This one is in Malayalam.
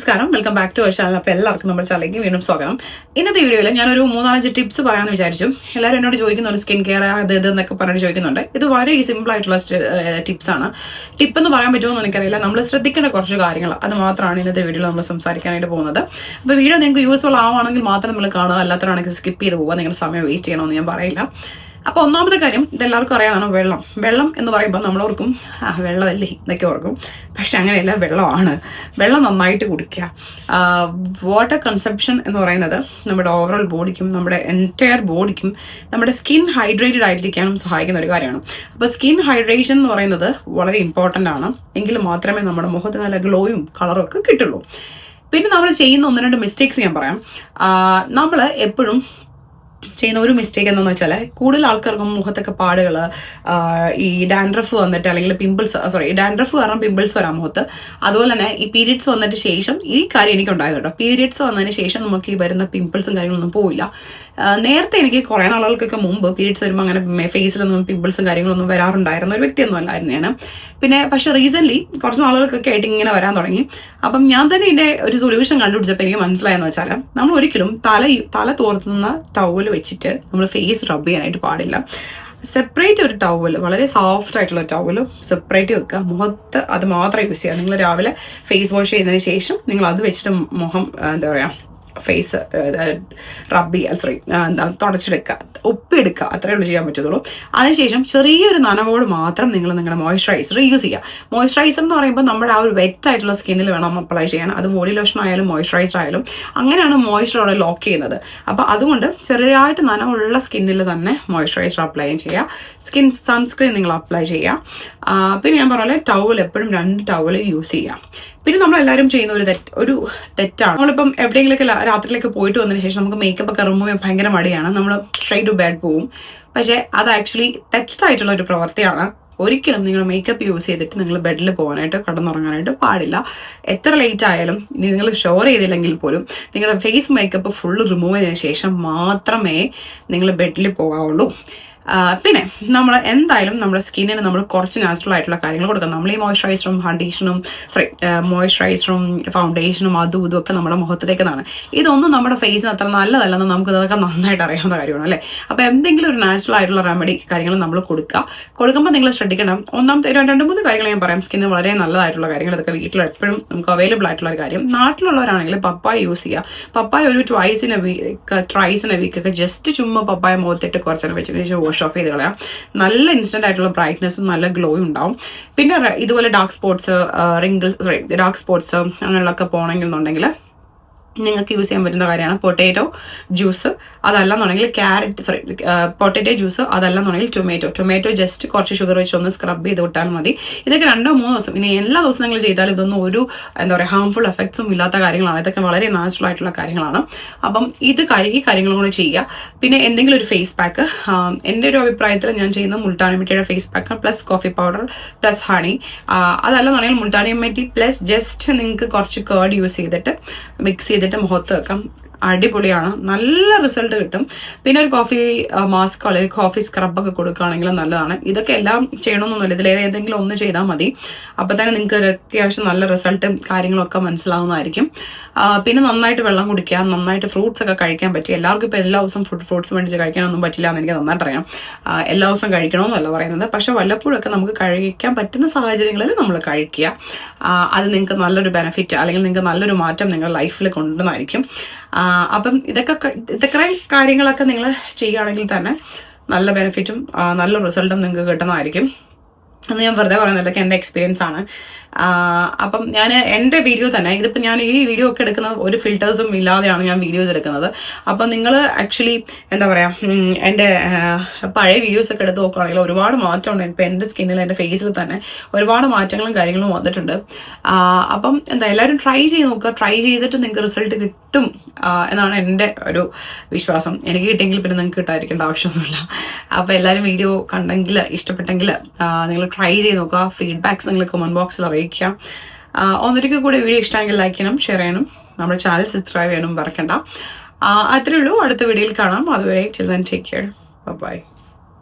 നമസ്കാരം. Welcome back to our channel അപ്പോൾ എല്ലാവർക്കും നമ്മുടെ ചാനലിലേക്ക് വീണ്ടും സ്വാഗതം. ഇന്നത്തെ വീഡിയോയിൽ ഞാനൊരു മൂന്നാലഞ്ച് ടിപ്സ് പറയാമെന്ന് വിചാരിച്ചു. എല്ലാവരും എന്നോട് ചോദിക്കുന്ന ഒരു സ്കിൻ കെയർ അത് ഇത് എന്നൊക്കെ പറഞ്ഞിട്ട് ചോദിക്കുന്നുണ്ട്. ഇത് വളരെ സിമ്പിൾ ആയിട്ടുള്ള ടിപ്സ് ആണ്. ടിപ്പ് എന്ന് പറയാൻ പറ്റുമോ എനിക്കറിയില്ല. നമ്മൾ ശ്രദ്ധിക്കേണ്ട കുറച്ച് കാര്യങ്ങൾ. അത് മാത്രമാണ് ഇന്നത്തെ വീഡിയോയിൽ നമ്മൾ സംസാരിക്കാനായിട്ട് പോകുന്നത്. അപ്പോൾ വീഡിയോ നിങ്ങൾക്ക് യൂസ്ഫുൾ ആവുകയാണെങ്കിൽ മാത്രം നമ്മൾ കാണുക. അല്ലാത്തതാണെങ്കിൽ സ്കിപ്പ് ചെയ്ത് പോകുക നിങ്ങളുടെ സമയം വേസ്റ്റ് ചെയ്യണമെന്ന് ഞാൻ പറയില്ല. അപ്പോൾ ഒന്നാമത്തെ കാര്യം ഇതെല്ലാവർക്കും അറിയാവുന്നതാണ് വെള്ളം. വെള്ളം എന്ന് പറയുമ്പോൾ നമ്മൾ ഓർക്കും ആ വെള്ളമല്ലേ? എന്നൊക്കെ ഓർക്കും. പക്ഷെ അങ്ങനെയല്ല വെള്ളമാണ്. വെള്ളം നന്നായിട്ട് കുടിക്കുക. വാട്ടർ കൺസപ്ഷൻ എന്ന് പറയുന്നത് നമ്മുടെ ഓവറോൾ ബോഡിക്കും നമ്മുടെ എന്റയർ ബോഡിക്കും നമ്മുടെ സ്കിൻ ഹൈഡ്രേറ്റഡ് ആയിട്ടിരിക്കാനും സഹായിക്കുന്ന ഒരു കാര്യമാണ്. അപ്പോൾ സ്കിൻ ഹൈഡ്രേഷൻ എന്ന് പറയുന്നത് വളരെ ഇമ്പോർട്ടന്റ് ആണ്. എങ്കിൽ മാത്രമേ നമ്മുടെ മുഖത്ത് നല്ല ഗ്ലോയും കളറും ഒക്കെ കിട്ടുള്ളൂ. പിന്നെ നമ്മൾ ചെയ്യുന്ന ഒന്ന് രണ്ട് മിസ്റ്റേക്സ് ഞാൻ പറയാം. നമ്മൾ എപ്പോഴും ചെയ്യുന്ന ഒരു മിസ്റ്റേക്ക് എന്താണെന്ന് വെച്ചാൽ കൂടുതൽ ആൾക്കാർക്കും മുഖത്തൊക്കെ പാടുകൾ ഈ ഡാൻഡ്രഫ് വന്നിട്ട് അല്ലെങ്കിൽ പിമ്പിൾസ് സോറി ഡാൻഡ്രഫ് കാരണം പിമ്പിൾസ് വരാം മുഖത്ത്. അതുപോലെ തന്നെ ഈ പീരിയഡ്സ് വന്നതിന് ശേഷം ഈ കാര്യം എനിക്ക് ഉണ്ടായത് കേട്ടോ. പീരിയഡ്സ് വന്നതിന് ശേഷം നമുക്ക് ഈ വരുന്ന പിമ്പിൾസും കാര്യങ്ങളൊന്നും പോയില്ല നേരത്തെ എനിക്ക് കുറേ നാളുകൾക്കൊക്കെ മുമ്പ് പീരിയഡ്സ് വരുമ്പോൾ അങ്ങനെ ഫേസിലൊന്നും പിമ്പിൾസും കാര്യങ്ങളൊന്നും വരാറുണ്ടായിരുന്ന ഒരു വ്യക്തിയൊന്നും അല്ലായിരുന്നു ഞാൻ. പിന്നെ പക്ഷേ റീസെന്റ് കുറച്ച് നാളുകൾക്കൊക്കെ ആയിട്ട് ഇങ്ങനെ വരാൻ തുടങ്ങി. അപ്പം ഞാൻ തന്നെ ഇതിന്റെ ഒരു സൊല്യൂഷൻ കണ്ടുപിടിച്ചപ്പോൾ എനിക്ക് മനസ്സിലായെന്ന് വെച്ചാൽ നമ്മൾ ഒരിക്കലും തല തല തോർത്തുന്ന ടവൽ വെച്ചിട്ട് നമ്മൾ ഫേസ് റബ്ബ് ചെയ്യാനായിട്ട് പാടില്ല. സെപ്പറേറ്റ് ഒരു ടവൽ വളരെ സോഫ്റ്റ് ആയിട്ടുള്ള ടവൽ സെപ്പറേറ്റ് വെക്കുക. മുഖത്ത് അത് മാത്രം യൂസ് ചെയ്യുക. നിങ്ങൾ രാവിലെ ഫേസ് വാഷ് ചെയ്യുന്നതിന് ശേഷം നിങ്ങൾ അത് വെച്ചിട്ട് മുഖം എന്താ പറയുക ഫേസ് റബ്ബി സോറി എന്താ തുടച്ചെടുക്കുക ഉപ്പെടുക്കുക അത്രയേ ഉള്ളൂ ചെയ്യാൻ പറ്റത്തുള്ളൂ. അതിനുശേഷം ചെറിയൊരു നനവോട് മാത്രം നിങ്ങൾ നിങ്ങളുടെ മോയ്സ്ചറൈസർ യൂസ് ചെയ്യുക മോയ്സ്ചറൈസർ എന്ന് പറയുമ്പോൾ നമ്മുടെ ആ ഒരു വെറ്റ് ആയിട്ടുള്ള സ്കിന്നിൽ വേണം അപ്ലൈ ചെയ്യാൻ. അത് ബോഡി ലോഷൻ ആയാലും മോയ്സ്ചറൈസർ ആയാലും അങ്ങനെയാണ് മോയ്സ്ചർ അവിടെ ലോക്ക് ചെയ്യുന്നത്. അപ്പോൾ അതുകൊണ്ട് ചെറിയതായിട്ട് നനവുള്ള സ്കിന്നിൽ തന്നെ മോയ്സ്ചറൈസർ അപ്ലൈ ചെയ്യുക സ്കിൻ സൺസ്ക്രീൻ നിങ്ങൾ അപ്ലൈ ചെയ്യുക പിന്നെ ഞാൻ പറഞ്ഞ ടവൽ എപ്പോഴും രണ്ട് ടവൽ യൂസ് ചെയ്യുക പിന്നെ നമ്മൾ എല്ലാവരും ചെയ്യുന്ന ഒരു തെറ്റ് ഒരു തെറ്റാണ്. നമ്മളിപ്പം എവിടെയെങ്കിലൊക്കെ രാത്രിയിലൊക്കെ പോയിട്ട് വന്നതിന് ശേഷം നമുക്ക് മേക്കപ്പ് ഒക്കെ റിമൂവ് ചെയ്യാൻ ഭയങ്കര മടിയാണ്. നമ്മൾ സ്ട്രൈറ്റ് ടു ബെഡ് പോവും. പക്ഷേ അത് ആക്ച്വലി തെറ്റായിട്ടുള്ള ഒരു പ്രവൃത്തിയാണ്. ഒരിക്കലും നിങ്ങൾ മേക്കപ്പ് യൂസ് ചെയ്തിട്ട് നിങ്ങൾ ബെഡിൽ പോകാനായിട്ട് കടന്നുറങ്ങാനായിട്ട് പാടില്ല. എത്ര ലേറ്റ് ആയാലും നിങ്ങൾ ഷോർ ചെയ്തില്ലെങ്കിൽ പോലും നിങ്ങളുടെ ഫേസ് മേക്കപ്പ് ഫുള്ള് റിമൂവ് ചെയ്തതിന് ശേഷം മാത്രമേ നിങ്ങൾ ബെഡിൽ പോകാവുള്ളൂ. പിന്നെ നമ്മൾ എന്തായാലും നമ്മുടെ സ്കിന്നിന് നമ്മൾ കുറച്ച് നാച്ചുറൽ ആയിട്ടുള്ള കാര്യങ്ങൾ കൊടുക്കണം. നമ്മൾ ഈ മോയ്സ്ചറൈസറും ഫൗണ്ടേഷനും സോറി മോയ്സ്ചറൈസറും ഫൗണ്ടേഷനും അതും ഇതും ഒക്കെ നമ്മുടെ മുഖത്തിലേക്കുന്നതാണ് ഇതൊന്നും നമ്മുടെ ഫേസിന് അത്ര നല്ലതല്ലെന്ന് നമുക്ക് ഇതൊക്കെ നന്നായിട്ട് അറിയാവുന്ന കാര്യമാണ് അല്ലേ? അപ്പോൾ എന്തെങ്കിലും ഒരു നാച്ചുറൽ ആയിട്ടുള്ള റെമഡി കാര്യങ്ങൾ നമ്മൾ കൊടുക്കുക. കൊടുക്കുമ്പോൾ നിങ്ങൾ ശ്രദ്ധിക്കണം. ഒന്നാമത്തെ രണ്ട് മൂന്ന് കാര്യങ്ങൾ ഞാൻ പറയാം. സ്കിന്നിന് വളരെ നല്ലതായിട്ടുള്ള കാര്യങ്ങൾ ഇതൊക്കെ വീട്ടിൽ എപ്പോഴും നമുക്ക് അവൈലബിൾ ആയിട്ടുള്ള ഒരു കാര്യം. നാട്ടിലുള്ളവരാണെങ്കിൽ പപ്പായ യൂസ് ചെയ്യുക. പപ്പായ ഒരു ട്വൈസിന് വീക്ക് ട്രൈസിന് ഇൻ എ വീക്ക് ഒക്കെ ജസ്റ്റ് ചുമ്മാ പപ്പായ മുഖത്തിട്ട് കുറച്ചു വെച്ചതിന് ശേഷം വാഷ് ഓഫ് ചെയ്ത് കളയാം. നല്ല ഇൻസ്റ്റന്റ് ആയിട്ടുള്ള ബ്രൈറ്റ്നസ്സും നല്ല ഗ്ലോയും ഉണ്ടാവും. പിന്നെ ഇതുപോലെ dark spots wrinkle sorry dark spots അങ്ങനെയുള്ളതൊക്കെ പോകണമെന്നുണ്ടെങ്കിൽ നിങ്ങൾക്ക് യൂസ് ചെയ്യാൻ പറ്റുന്ന കാര്യമാണ് പൊട്ടേറ്റോ ജ്യൂസ് അതല്ല അതല്ലെന്നുണ്ടെങ്കിൽ ക്യാരറ്റ് സോറി പൊട്ടേറ്റോ ജ്യൂസ് അതല്ല അതല്ലെന്നുണ്ടെങ്കിൽ ടൊമാറ്റോ ടൊമാറ്റോ ജസ്റ്റ് കുറച്ച് ഷുഗർ വെച്ച് ഒന്ന് സ്ക്രബ് ചെയ്ത് വിട്ടാൽ മതി. ഇതൊക്കെ രണ്ടോ മൂന്നോ ദിവസം ഇനി എല്ലാ ദിവസവും നിങ്ങൾ ചെയ്താലും ഇതൊന്നും ഒരു എന്താ പറയുക ഹാംഫുൾ എഫക്ട്സും ഇല്ലാത്ത കാര്യങ്ങളാണ്. ഇതൊക്കെ വളരെ നാച്ചുറൽ ആയിട്ടുള്ള കാര്യങ്ങളാണ്. അപ്പം ഇത് കാര്യം ഈ കാര്യങ്ങളും കൂടെ ചെയ്യുക. പിന്നെ എന്തെങ്കിലും ഒരു ഫേസ് പാക്ക് എന്റെ ഒരു അഭിപ്രായത്തിൽ ഞാൻ ചെയ്യുന്ന മുൾട്ടാനിമിറ്റിയുടെ face pack plus coffee powder plus honey അതല്ല അതല്ലെന്നുണ്ടെങ്കിൽ മുൾട്ടാനിമിറ്റി പ്ലസ് ജസ്റ്റ് നിങ്ങൾക്ക് കുറച്ച് കേർഡ് യൂസ് ചെയ്തിട്ട് മിക്സ് ചെയ്തിട്ട് മുഖത്ത് വെക്കാം. അടിപൊളിയാണ്. നല്ല റിസൾട്ട് കിട്ടും. പിന്നെ ഒരു കോഫി മാസ്ക് അല്ലെങ്കിൽ കോഫി സ്ക്രബൊക്കെ കൊടുക്കുകയാണെങ്കിൽ നല്ലതാണ്. ഇതൊക്കെ എല്ലാം ചെയ്യണമെന്നൊന്നുമില്ല ഇതിൽ ഏതെങ്കിലും ഒന്ന് ചെയ്താൽ മതി. അപ്പോൾ തന്നെ നിങ്ങൾക്ക് ഒരു അത്യാവശ്യം നല്ല റിസൾട്ടും കാര്യങ്ങളൊക്കെ മനസ്സിലാവുന്നതായിരിക്കും. പിന്നെ നന്നായിട്ട് വെള്ളം കുടിക്കുക നന്നായിട്ട് ഫ്രൂട്ട്സ് ഒക്കെ കഴിക്കാൻ പറ്റി എല്ലാവർക്കും ഇപ്പോൾ എല്ലാ ദിവസം ഫുഡ് ഫ്രൂട്ട്സ് മേടിച്ച് കഴിക്കാനൊന്നും പറ്റില്ല എന്ന് എനിക്ക് നന്നായിട്ട് അറിയാം എല്ലാ ദിവസവും കഴിക്കണമെന്നല്ല പറയുന്നത്. പക്ഷെ വല്ലപ്പോഴൊക്കെ നമുക്ക് കഴിക്കാൻ പറ്റുന്ന സാഹചര്യങ്ങളിൽ നമ്മൾ കഴിക്കുക. അത് നിങ്ങൾക്ക് നല്ലൊരു ബെനിഫിറ്റ് അല്ലെങ്കിൽ നിങ്ങൾക്ക് നല്ലൊരു മാറ്റം നിങ്ങളുടെ ലൈഫിൽ കൊണ്ടുവന്നായിരിക്കും. അപ്പം ഇതൊക്കെ ഇതൊക്കെ കാര്യങ്ങളൊക്കെ നിങ്ങൾ ചെയ്യുകയാണെങ്കിൽ തന്നെ നല്ല ബെനിഫിറ്റും നല്ല റിസൾട്ടും നിങ്ങൾക്ക് കിട്ടുന്നതായിരിക്കും. എന്ന് ഞാൻ വെറുതെ പറയുന്നത് ഇതൊക്കെ എന്റെ എക്സ്പീരിയൻസ് ആണ്. അപ്പം ഞാൻ എന്റെ വീഡിയോ തന്നെ ഇതിപ്പോൾ ഞാൻ ഈ വീഡിയോ ഒക്കെ എടുക്കുന്നത് ഒരു ഫിൽറ്റേഴ്സും ഇല്ലാതെയാണ് ഞാൻ വീഡിയോസ് എടുക്കുന്നത്. അപ്പം നിങ്ങൾ ആക്ച്വലി എന്താ പറയുക എന്റെ പഴയ വീഡിയോസ് ഒക്കെ എടുത്ത് നോക്കുകയാണെങ്കിൽ ഒരുപാട് മാറ്റമുണ്ട്. ഇപ്പം എന്റെ സ്കിന്നിൽ എന്റെ ഫേസിൽ തന്നെ ഒരുപാട് മാറ്റങ്ങളും കാര്യങ്ങളും വന്നിട്ടുണ്ട്. അപ്പം എന്താ എല്ലാവരും ട്രൈ ചെയ്ത് നോക്കുക. ട്രൈ ചെയ്തിട്ട് നിങ്ങൾക്ക് റിസൾട്ട് കിട്ടും എന്നാണ് എന്റെ ഒരു വിശ്വാസം. എനിക്ക് കിട്ടിയെങ്കിൽ പിന്നെ നിങ്ങൾക്ക് കിട്ടാതിരിക്കേണ്ട ആവശ്യമൊന്നുമില്ല. അപ്പോൾ എല്ലാവരും വീഡിയോ കണ്ടെങ്കിൽ ഇഷ്ടപ്പെട്ടെങ്കിൽ നിങ്ങൾ ട്രൈ ചെയ്ത് നോക്കുക. ഫീഡ്ബാക്ക്സ് നിങ്ങൾ കമന്റ് ബോക്സിൽ അറിയിക്കുക ആ, ഒന്നൊരിക്കൽ കൂടി വീഡിയോ ഇഷ്ടമെങ്കിൽ ലൈക്ക് ചെയ്യണം ഷെയർ ചെയ്യണം. നമ്മുടെ ചാനൽ സബ്സ്ക്രൈബ് ചെയ്യണം മറക്കണ്ട. അത്രയേ അത്രേ ഉള്ളൂ. അടുത്ത വീഡിയോയിൽ കാണാം. അതുവരെ ചിൽഡ്രൻ ടേക്ക് കെയർ ബൈ